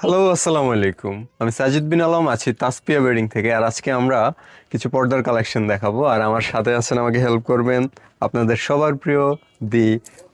Hello আসসালামু আলাইকুম। আমি সাজিদ বিন আলম আছি তাসপিয়া বেডিং থেকে আর আজকে আমরা কিছু পর্দার কালেকশন দেখাবো আর আমার সাথে আছেন আমাকে হেল্প করবেন আপনাদের সবার প্রিয় দি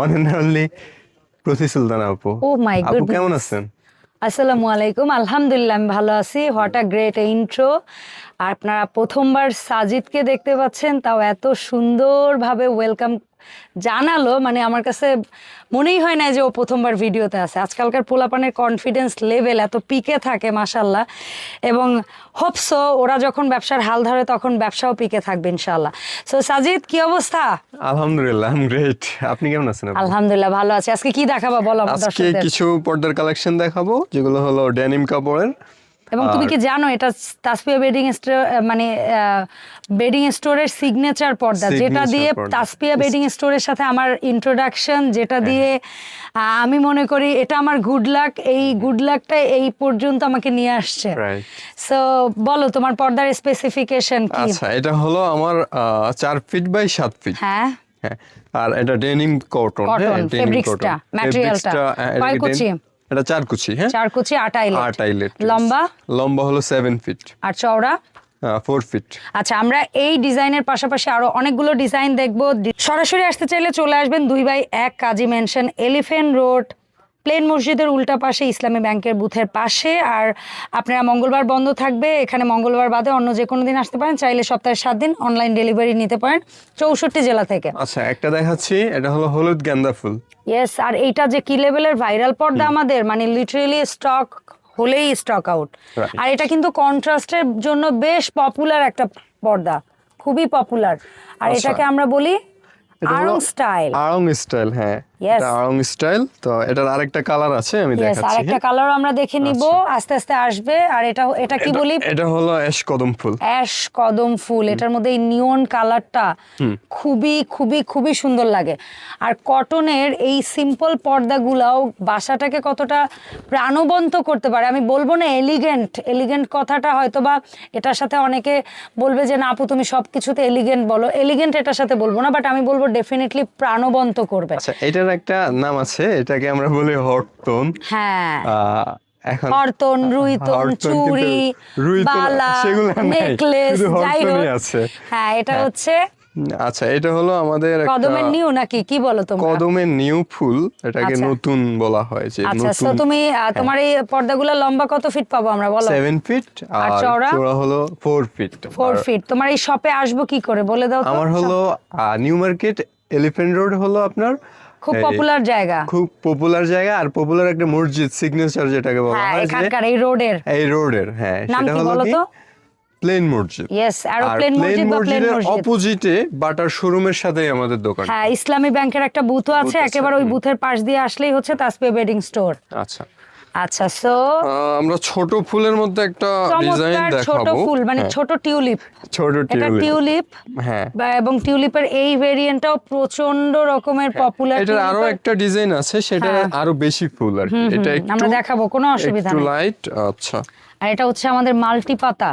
অন এন্ড অনলি প্রতি সুলতান আপু। ও মাই আপু কেমন আছেন? আসসালামু আলাইকুম আলহামদুলিল্লাহ আমি ভালো আছি। হোয়াট আ গ্রেট ইন্ট্রো আপনারা প্রথমবার সাজিদকে দেখতে পাচ্ছেন তাও এত সুন্দরভাবে ওয়েলকাম জানালো। মানে আমার কাছে মনেই হয় না যে ও প্রথমবার ভিডিওতে আছে। আজকালকার পোলাপানের কনফিডেন্স লেভেল এত পিকে থাকে মাসাল্লাহ এবং হোপসো ওরা যখন ব্যবসার হাল ধরে তখন ব্যবসাও পিকে থাকবে ইনশাল্লাহ সো সাজিদ কি অবস্থা? আলহামদুলিল্লাহ আই গ্রেট আপনি কেমন আছেন আলহামদুলিল্লাহ ভালো আছি। আজকে কি দেখাবা বলো আজকে কিছু পর্দার কালেকশন দেখাবো যেগুলো হলো ডেনিম কাপড়ের। এবং তুমি কি জানো এটা তাসপিয়া বেডিং স্টোর মানে বেডিং স্টোরের সিগনেচার পর্দা যেটা দিয়ে। তাসপিয়া বেডিং স্টোরের সাথে আমার ইন্ট্রোডাকশন যেটা দিয়ে আমি মনে করি এটা আমার গুড লাক এই গুড লাকটা এই পর্যন্ত আমাকে নিয়ে আসছে। সো বলো তোমার পর্দার স্পেসিফিকেশন কি? আচ্ছা এটা হলো আমার আহ, চার ফিট বাই সাত ফিট হ্যাঁ। হ্যাঁ আর এটা ডেনিম কটন Cotton, fabrics টা, material টা। কয় কুচি? এটা চার কুচি হ্যাঁ? চার কুচি আট আইলেট। আট আইলেট লম্বা? লম্বা হলো সেভেন ফিট আর চওড়া? ফোর ফিট আচ্ছা আমরা এই ডিজাইনের পাশাপাশি আরও অনেকগুলো ডিজাইন দেখব। সরাসরি আসতে চাইলে চলে আসবেন দুই বাই এক কাজী মেনশন এলিফেন্ট রোড প্লেন মসজিদের উল্টা পাশে ইসলামী ব্যাংকের বুথের পাশে। আর আপনারা মঙ্গলবার বন্ধ থাকবে। এখানে মঙ্গলবার বাদে অন্য যে কোনো দিন আসতে পারেন। চাইলে সপ্তাহে সাত দিন অনলাইন ডেলিভারি নিতে পারেন চৌষট্টি জেলা থেকে। আচ্ছা একটা দেখাচ্ছি। এটা হলো হলুদ গেন্দা ফুল। ইয়েস আর এইটা যে কি লেভেলের ভাইরাল পর্দা আমাদের? মানে লিটারেলি স্টক হলেই স্টক আউট আর এটা কিন্তু কন্ট্রাস্টের জন্য বেশ পপুলার একটা পর্দা। খুবই পপুলার আর আচ্ছা। এটাকে আমরা বলি আরং স্টাইল আড়ং স্টাইল হ্যাঁ. এটা স্টাইল তো এটার আরেকটা কালার আছে আমি দেখাচ্ছি। আর একটা হ্যাঁ? কালার আমরা দেখে নিব আস্তে আস্তে আসবে আর এটা এটা কি বলি? এটা হলো অ্যাশ কদম ফুল। অ্যাশ কদম ফুল এটার মধ্যে এই নিয়ন কালারটা খুবই খুবই খুবই সুন্দর লাগে। আর কটনের এই সিম্পল পর্দাগুলাও বাসাটাকে কতটা প্রাণবন্ত করতে পারে। আমি বলব না এলিগেন্ট এলিগেন্ট কথাটা হয়তো বা এটার সাথে অনেকে বলবে যে না আপু তুমি সব কিছুতে এলিগেন্ট বলো। এলিগেন্ট এটার সাথে বলব না বাট আমি বলব ডেফিনেটলি প্রাণবন্ত করবে। আচ্ছা এটার একটা নাম আছে এটাকে আমরা বলি হ্যাঁ। এখন হরতন রুইতন হরতন কিন্তু চুড়ি রুইতন- বালা নেকলেস যাই আছে। হ্যাঁ এটা হ্যাঁ। হচ্ছে আচ্ছা এটা হলো আমাদের কদমের নিউ নাকি? কি বলো তোমরা? কদমের নিউ ফুল এটাকে আচ্ছা। নতুন বলা হয় যে আচ্ছা তো তুমি তোমার এই পর্দাগুলো লম্বা কত ফিট পাবো আমরা বলো? ফিট আর আর চওড়া? চওড়া হলো ফোর ফিট ফিট তোমার এই শপে আসব কি করে? বলে দাও তো। আমার হলো নিউ মার্কেট এলিফ্যান্ট রোড হলো আপনার খুব পপুলার জায়গা। খুব পপুলার জায়গা আর পপুলার একটা মসজিদ সিগনেচার যেটাকে বলা হ্যাঁ হয় এখানকার এই রোডের। এই রোডের হ্যাঁ সেটা হলো কি? প্লেন মসজিদ। ইয়েস আর প্লেন মসজিদ বা প্লেন মসজিদ? অপোজিটে বাটার শোরুমের সাথেই আমাদের দোকান হ্যাঁ ইসলামী ব্যাংকের একটা বুথ আছে আছে, একেবারে ওই বুথের পাশ দিয়ে আসলেই হচ্ছে তাসপে বেডিং স্টোর আচ্ছা। আচ্ছা সো আমরা ছোট ফুলের মধ্যে একটা ডিজাইন চমৎকার ছোট ফুল মানে হ্যাঁ, ছোট টিউলিপ। ছোট এটা টিউলিপ। টিউলিপ। হ্যাঁ। এবং টিউলিপের এই ভেরিয়েন্টটাও প্রচণ্ড রকমের পপুলার এটার আরও একটা ডিজাইন আছে সেটা হ্যাঁ। আরও বেশি ফুল আর এটা একটু আমরা দেখাবো কোনো অসুবিধা একটু নেই। লাইট আচ্ছা। আর এটা হচ্ছে আমাদের মাল্টি পাতা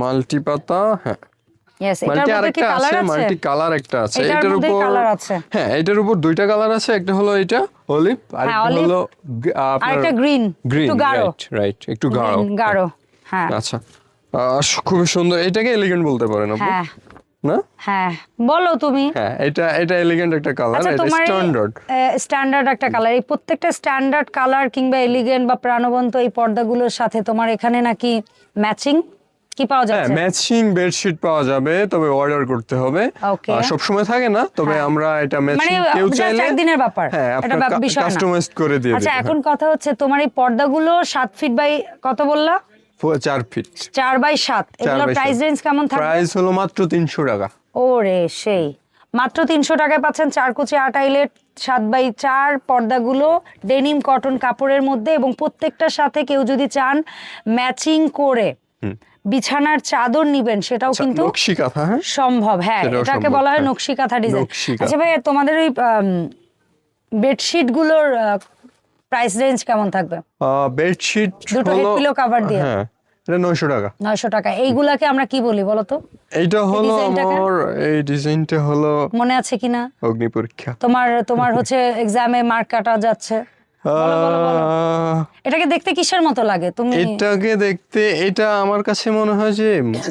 মাল্টি পাতা হ্যাঁ। মাল্টি আরেকটা আছে আছে? মাল্টি কালার একটা আছে। এটার এটার উপর হ্যাঁ এটার উপর দুইটা কালার আছে একটা হলো এটা অলিভ আর একটা হলো আপনার গ্রিন গ্রিন একটু গাঢ়। রাইট রাইট একটু গাঢ়। গাঢ় হ্যাঁ। আচ্ছা খুবই সুন্দর এটাকে এলিগেন্ট বলতে পারেন হ্যাঁ। না? হ্যাঁ বলো তুমি। হ্যাঁ এটা এটা এলিগেন্ট একটা কালার এটা স্ট্যান্ডার্ড স্ট্যান্ডার্ড একটা কালার এই প্রত্যেকটা স্ট্যান্ডার্ড কালার কিংবা এলিগেন্ট বা প্রাণবন্ত এই পর্দাগুলোর সাথে তোমার এখানে নাকি ম্যাচিং কি পাওয়া হ্যাঁ যাচ্ছে? ম্যাচিং বেডশিট পাওয়া যাবে তবে অর্ডার করতে হবে. সব সময় থাকে না তবে হ্যাঁ। আমরা এটা মানে ম্যাচিং কেউ just চাইলে একদিনের ব্যাপার। হ্যাঁ এটা বিষয় না। কাস্টমাইজ করে দিয়ে আচ্ছা এখন কথা হচ্ছে তোমার এই পর্দাগুলো সাত ফিট বাই কত বললা? হয়। চার ফিট চার বাই সাত। এগুলোর প্রাইস রেঞ্জ কেমন থাকবে? প্রাইস হলো মাত্র তিনশো টাকা। ওরে সেই। মাত্র তিনশো টাকায় পাচ্ছেন চার কুচি আট আইলেট সাত বাই চার পর্দাগুলো ডেনিম কটন কাপড়ের মধ্যে এবং প্রত্যেকটার সাথে কেউ যদি চান ম্যাচিং করে বিছানার চাদর নিবেন সেটাও কিন্তু নকশি হ্যাঁ? সম্ভব হ্যাঁ এটাকে বলা হয় হ্যাঁ। নকশি কাঁথা ডিজাইন আচ্ছা ভাই তোমাদের ওই বেডশিটগুলোর প্রাইস রেঞ্জ কেমন থাকবে? বেডশিট দুটো head pillow cover দিয়ে? হ্যাঁ এটা নয়শো টাকা। নয়শো টাকা। এইগুলাকে আমরা কি বলি বলো তো? এইটা হলো? আমার এই ডিজাইনটা হলো মনে আছে কিনা? অগ্নি পরীক্ষা। তোমার তোমার হচ্ছে এক্সামে মার্ক কাটা যাচ্ছে। এটাকে দেখতে কিসের মতো লাগে? তুমি এটাকে দেখতে এটা আমার কাছে মনে হয় যে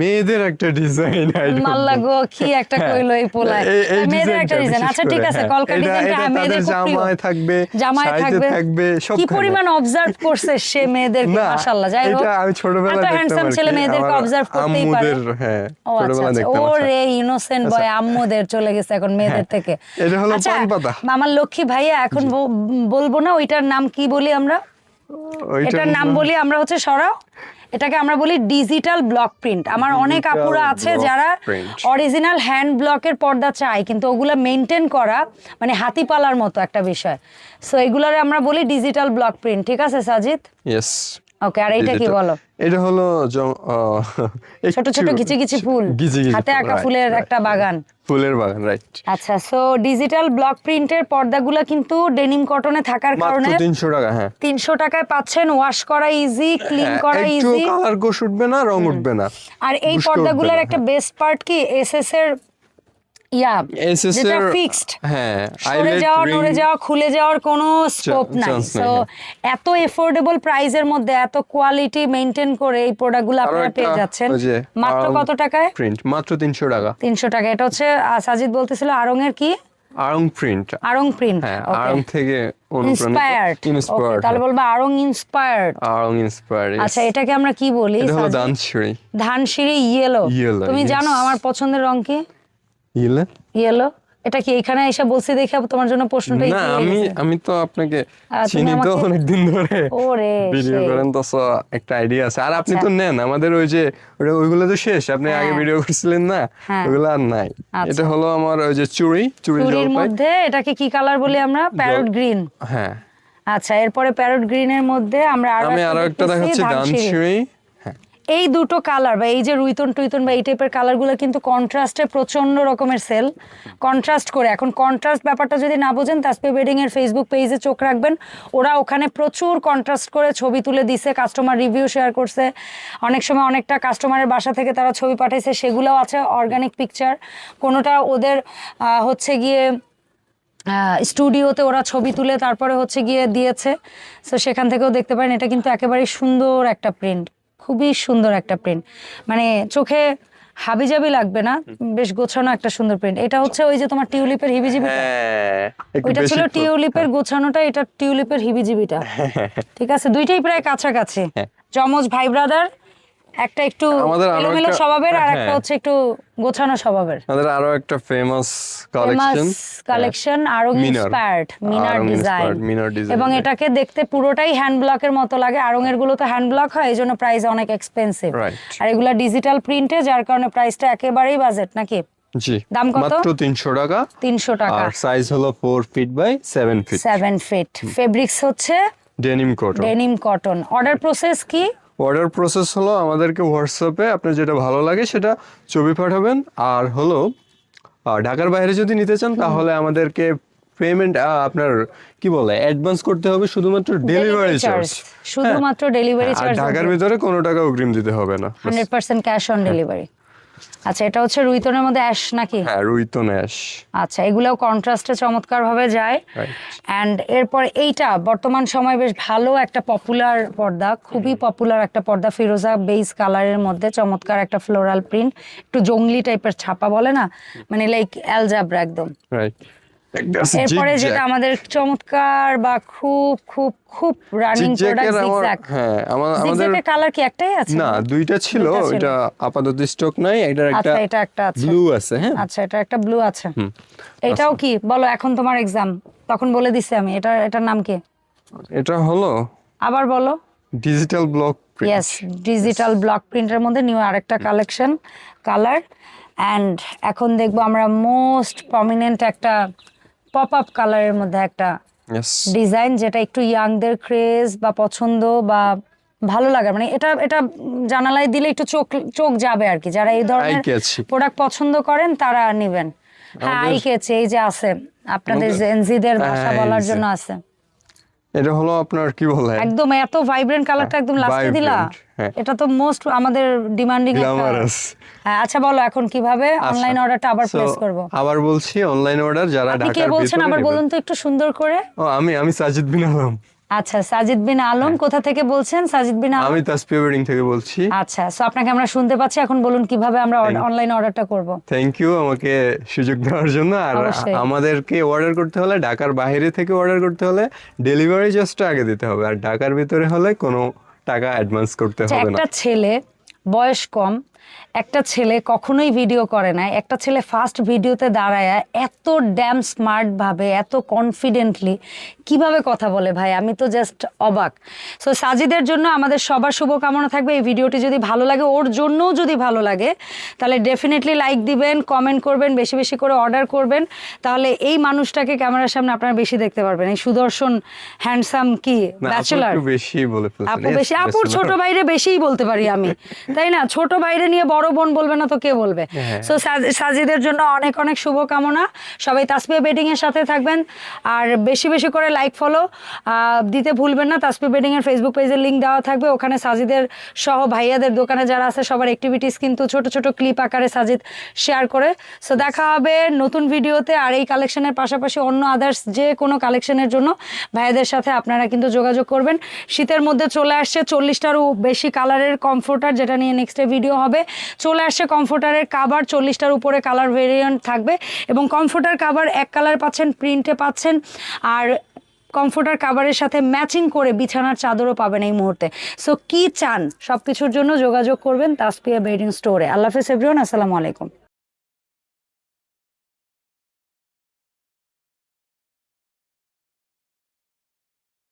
মেয়েদের একটা ডিজাইন মাল্লা গো কি একটা কইলো এই পোলায়। মেয়েদের একটা ডিজাইন আচ্ছা ঠিক আছে কলকা ডিজাইনটা হ্যাঁ, মেয়েদের জামায় থাকবে জামায় থাকবে। থাকবে সব কি পরিমাণ অবজার্ভ করছে সে মেয়েদেরকে? না মাশাআল্লাহ যাই হোক। এটা আমি ছোটবেলায় এত দেখতাম হ্যান্ডসাম ছেলে মেয়েদেরকে অবজার্ভ করতেই পারে। আম্মুদের, হ্যাঁ আচ্ছা ছোটবেলায় আচ্ছা। দেখতাম আচ্ছা। রে ইনোসেন্ট বয় আম্মুদের চলে গেছে এখন মেয়েদের থেকে। এটা হলো পান পাতা। আমার লক্ষ্মী ভাইয়া এখন বলব না ওইটার নাম কি বলি আমরা? এটার নাম বলি আমরা হচ্ছে সরাও। এটাকে আমরা বলি ডিজিটাল ব্লক প্রিন্ট আমার অনেক আপুরা আছে যারা অরিজিনাল হ্যান্ড ব্লকের পর্দা চায় কিন্তু ওগুলো মেনটেন করা মানে হাতি পালার মতো একটা বিষয়। সো এগুলারে আমরা বলি ডিজিটাল ব্লক প্রিন্ট ঠিক আছে সাজিদ ইয়েস ওকে আর এইটা কি বলো? এটা হলো ছোট ছোট একটু- ঘিচি ঘিচি ফুল হাতে আঁকা ফুলের একটা বাগান। ফুলের বাগান রাইট আচ্ছা সো ডিজিটাল ব্লক প্রিন্টের পর্দাগুলো কিন্তু ডেনিম কটনে থাকার কারণে তিনশো টাকা হ্যাঁ। তিনশো টাকায় পাচ্ছেন ওয়াশ করা ইজি ক্লিন হ্যাঁ, করা একটু ইজি কালার কোষ উঠবে না রং উঠবে না। আর এই পর্দাগুলোর একটা বেস্ট পার্ট কি? এসএস এর ইয়া যেটা ফিক্সড হ্যাঁ সরে যাওয়া নড়ে যাওয়া খুলে যাওয়ার কোনো স্কোপ নাই। chance so. এত এফোর্ডেবল প্রাইসের মধ্যে এত কোয়ালিটি করে এই প্রোডাক্টগুলো আরও আপনারা পেয়ে যাচ্ছেন। মাত্র কত টাকায়? প্রিন্ট মাত্র টাকা। এটা হচ্ছে সাজিদ বলতেছিল আরং এর কি? আরং প্রিন্ট আরং প্রিন্ট হ্যাঁ আরং থেকে ইন্সপায়ার্ড ইন্সপায়ার্ড তাহলে বলব আরং ইন্সপায়ার্ড আরং ইন্সপায়ার্ড আচ্ছা এটাকে আমরা কি বলি এটা হলো সাজিদ? ধানসিঁড়ি ইয়েলো তুমি জানো আমার পছন্দের রং কি? ইলে ইয়েলো? এটা কি এখানে এসে বলছি দেখে তোমার জন্য প্রশ্নটা না আমি আমি তো আপনাকে চিনি তো অনেকদিন ধরে। ওরে ভিডিও করেন তো একটা আইডিয়া আছে। আর আপনি আচ্ছা। তো নেন আমাদের ওই যে ওইগুলো তো শেষ। আপনি আগে হ্যাঁ। ভিডিও করছিলেন না হ্যাঁ। ওগুলো আর নাই। আচ্ছা। এটা হলো আমার ওই যে চুড়ি চুড়ি জলপাই। মধ্যে এটাকে কি কালার বলি আমরা? প্যারট গ্রিন হ্যাঁ। আচ্ছা এরপরে প্যারট গ্রিনের মধ্যে আমরা আরও আমি আরও একটা দেখাচ্ছি হ্যাঁ এই দুটো কালার বা এই যে রুইতন টুইতন বা এই টাইপের কালারগুলো কিন্তু কন্ট্রাস্টে প্রচণ্ড রকমের সেল কন্ট্রাস্ট করে, এখন কন্ট্রাস্ট ব্যাপারটা যদি না বোঝেন তাসপি ওয়েডিং এর ফেসবুক পেজে চোখ রাখবেন। ওরা ওখানে প্রচুর কন্ট্রাস্ট করে ছবি তুলে দিছে কাস্টমার রিভিউ শেয়ার করছে। অনেক সময় অনেকটা কাস্টমারের বাসা থেকে তারা ছবি পাঠাইছে, সেগুলোও আছে অর্গানিক পিকচার কোনোটা ওদের হচ্ছে গিয়ে স্টুডিওতে ওরা ছবি তুলে তারপরে হচ্ছে গিয়ে দিয়েছে। সো সেখান থেকেও দেখতে পারেন, এটা কিন্তু একেবারেই সুন্দর একটা প্রিন্ট খুবই সুন্দর একটা প্রিন্ট মানে চোখে হাবিজাবি লাগবে না বেশ গোছানো একটা সুন্দর প্রিন্ট এটা হচ্ছে ওই যে তোমার টিউলিপের হিবিজিবি হ্যাঁ ওইটা ছিল টিউলিপের গোছানোটা এটা টিউলিপের হিবিজিবিটা। ঠিক আছে? দুইটাই প্রায় কাছাকাছি। হ্যাঁ। যমজ ভাই ব্রাদার একটা একটু এলোমেলো স্বভাবের আর একটা হ্যাঁ। হচ্ছে একটু গোছানো স্বভাবের। আমাদের আরও একটা ফেমাস কালেকশন কালেকশন আরও মিনার। ইন্সপায়ার্ড মিনার ডিজাইন এবং এটাকে দেখতে পুরোটাই হ্যান্ড ব্লকের মতো লাগে। আরং এরগুলো তো হ্যান্ড ব্লক হয় এই জন্য প্রাইস অনেক এক্সপেন্সিভ আর এগুলা ডিজিটাল প্রিন্টে যার কারণে প্রাইসটা একেবারেই বাজেট নাকি? জি। দাম কত? মাত্র তিনশো টাকা। তিনশো টাকা। আর সাইজ হলো four feet by seven feet seven feet fabrics হচ্ছে denim coat denim cotton order process কি? অর্ডার প্রসেস হলো আমাদেরকে হোয়াটসঅ্যাপে আপনার যেটা ভালো লাগে সেটা ছবি পাঠাবেন। আর হলো ঢাকার বাইরে যদি নিতে চান তাহলে আমাদেরকে পেমেন্ট আপনার কি বলে অ্যাডভান্স করতে হবে শুধুমাত্র ডেলিভারি চার্জ শুধুমাত্র ডেলিভারি চার্জ ঢাকার ভিতরে কোনো টাকা অগ্রিম দিতে হবে না। Hundred percent cash on delivery আচ্ছা এটা হচ্ছে রুইতনের মধ্যে অ্যাশ নাকি? হ্যাঁ রুইতন অ্যাশ। আচ্ছা এগুলোও কন্ট্রাস্টে চমৎকার ভাবে যায়. অ্যান্ড এরপর এইটা বর্তমান সময় বেশ ভালো একটা পপুলার পর্দা খুবই পপুলার একটা পর্দা ফিরোজা বেস কালারের মধ্যে চমৎকার একটা ফ্লোরাল প্রিন্ট একটু জঙ্গলি টাইপের ছাপা বলে না? মানে লাইক অ্যালজাবরা একদম। রাইট এরপরে যেটা আমাদের চমৎকার বা খুব খুব খুব রানিং প্রোডাক্ট জিগজ্যাগ হ্যাঁ আমাদের কালার কি একটাই আছে? না দুইটা ছিল। এটা আপাতত স্টক নাই এটার একটা আচ্ছা এটা একটা আছে। ব্লু আছে হ্যাঁ। আচ্ছা এটা একটা ব্লু আছে। এটাও কি? বলো এখন তোমার এক্সাম তখন বলে দিছি আমি এটা এটার নাম কি? এটা হলো আবার বলো। Digital block print yes digital block প্রিন্টের মধ্যে নিউ আরেকটা কালেকশন কালার অ্যান্ড এখন দেখব আমরা মোস্ট প্রমিনেন্ট একটা পপ আপ কালারের মধ্যে একটা ডিজাইন যেটা একটু ইয়াংদের ক্রেজ বা পছন্দ বা ভালো লাগে মানে এটা এটা জানালায় দিলে একটু চোখ চোখ যাবে আর কি যারা এই ধরনের প্রোডাক্ট পছন্দ করেন তারা নেবেন। হ্যাঁ আই কেছে এই যে আছে। আপনাদের জেনজিদের ভাষা হ্যাঁ, বলার জন্য আছে। এটা হলো আপনার কি বলে? একদম এত ভাইব্রেন্ট কালারটা একদম লাস্টে দিলা। হ্যাঁ। এটা তো মোস্ট আমাদের ডিমান্ডিং গ্ল্যামারাস হ্যাঁ আচ্ছা বলো এখন কীভাবে অনলাইন অর্ডারটা আবার প্লেস করব? আবার বলছি অনলাইন অর্ডার যারা আপনি কি বলছেন? আবার বলুন তো একটু সুন্দর করে। ও আমি আমি সাজিদ বিন আলম। আচ্ছা সাজিদ বিন আলম কোথা থেকে বলছেন? সাজিদ বিন আলম? আমি তাসপিয়া বেডিং থেকে বলছি। আচ্ছা সো আপনাকে আমরা শুনতে পাচ্ছি। এখন বলুন কীভাবে আমরা অনলাইনে অর্ডারটা করব। থ্যাংক ইউ আমাকে সুযোগ দেওয়ার জন্য। আর আমাদেরকে অর্ডার করতে হলে ঢাকার বাইরে থেকে অর্ডার করতে হলে ডেলিভারি চার্জটা আগে দিতে হবে। আর ঢাকার ভিতরে হলে কোনো টাকা অ্যাডভান্স করতে হবে না। একটা ছেলে বয়স কম একটা ছেলে কখনোই ভিডিও করে না একটা ছেলে ফার্স্ট ভিডিওতে দাঁড়ায় এত ড্যাম স্মার্ট ভাবে এত কনফিডেন্টলি কীভাবে কথা বলে ভাই? আমি তো জাস্ট অবাক। সো সাজিদের জন্য আমাদের সবার শুভকামনা থাকবে এই ভিডিওটি যদি ভালো লাগে ওর জন্যও যদি ভালো লাগে তাহলে ডেফিনেটলি লাইক দিবেন কমেন্ট করবেন বেশি বেশি করে অর্ডার করবেন তাহলে এই মানুষটাকে ক্যামেরার সামনে আপনারা বেশি দেখতে পারবেন। এই সুদর্শন হ্যান্ডসাম কি? ব্যাচেলার বেশি বলে ফেলছেন। আপু বেশি আপুর ছোট বাইরে বেশিই বলতে পারি আমি তাই না? ছোট বাইরে নিয়ে বড় বোন বলবে না তো কে বলবে? হ্যাঁ। সো সাজিদের জন্য অনেক অনেক শুভকামনা। সবাই তাসপিয়া বেডিং এর সাথে থাকবেন। আর বেশি বেশি করে লাইক ফলো দিতে ভুলবেন না। তাসপিয়া বেডিং এর ফেসবুক পেজের লিংক দেওয়া থাকবে। ওখানে সাজিদের সহ ভাইয়াদের দোকানে যারা আছে সবার অ্যাক্টিভিটিস কিন্তু ছোট ছোট ক্লিপ আকারে সাজিদ শেয়ার করে। সো দেখা হবে নতুন ভিডিওতে আর এই কালেকশনের পাশাপাশি অন্য আদার্স যে কোনো কালেকশনের জন্য ভাইয়াদের সাথে আপনারা কিন্তু যোগাযোগ করবেন। শীতের মধ্যে চলে আসছে। চল্লিশটারও বেশি কালারের কমফোর্টার যেটা নিয়ে নেক্সটে ভিডিও হবে। চলে আসছে কমফোর্টারের কাবার চল্লিশটার উপরে কালার ভেরিয়েন্ট থাকবে এবং কমফোর্টার কাবার এক কালার পাচ্ছেন প্রিন্টে পাচ্ছেন আর কমফোর্টার কাভারের সাথে ম্যাচিং করে বিছানার চাদরও পাবেন এই মুহূর্তে। সো কি চান? সব কিছুর জন্য যোগাযোগ করবেন তাসপিয়া বেডিং স্টোরে আল্লাহ হাফেজ এভরিওয়ান আসসালামু আলাইকুম।